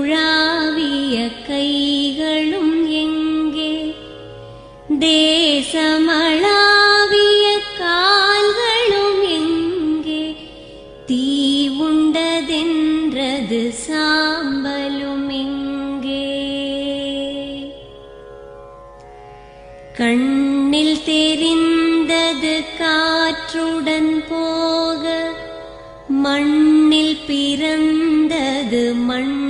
பாய்ந்து துழாவிய கைகளும் எங்கே? தேசமளாவிய கால்களும் எங்கே? தீ உண்டதென்றது சாம்பலும் எங்கே? கண்ணில் தெரிந்தது காற்றுடன் போக மண்ணில் பிறந்தது மண்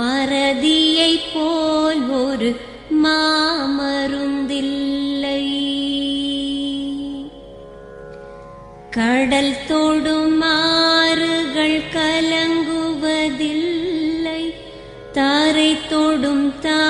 மறதியை போல் ஒரு மாமருந்தில்லை. கடல் தொடும் ஆறுகள் கலங்குவதில்லை. தாரை தொடும் தா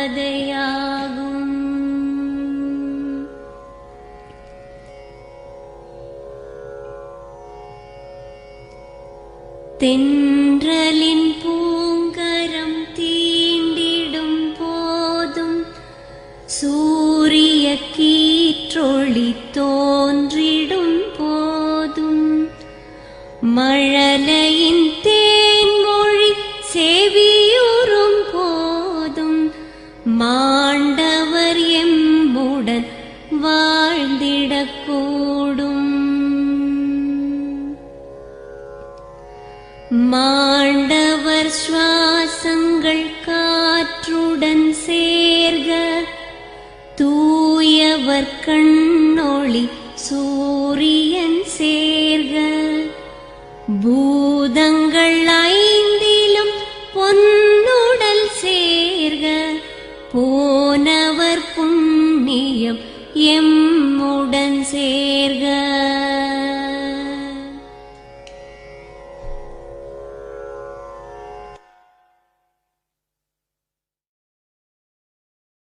தொடர்கதையாகும் தென்றலின் பூங்கரம் தீண்டிடும் போதும் சூரிய கீற்றொளி தோன்றிடும் போதும். மழலையின் மாண்டவர் எம்புடன் வாழ்ந்திடக்கூடும். மாண்டவர் சுவாசங்கள் காற்றுடன் சேர்க. தூயவர் கண்ணொளி சூரிய போனவர் புண்ணியம் எம்முடன் சேர்க.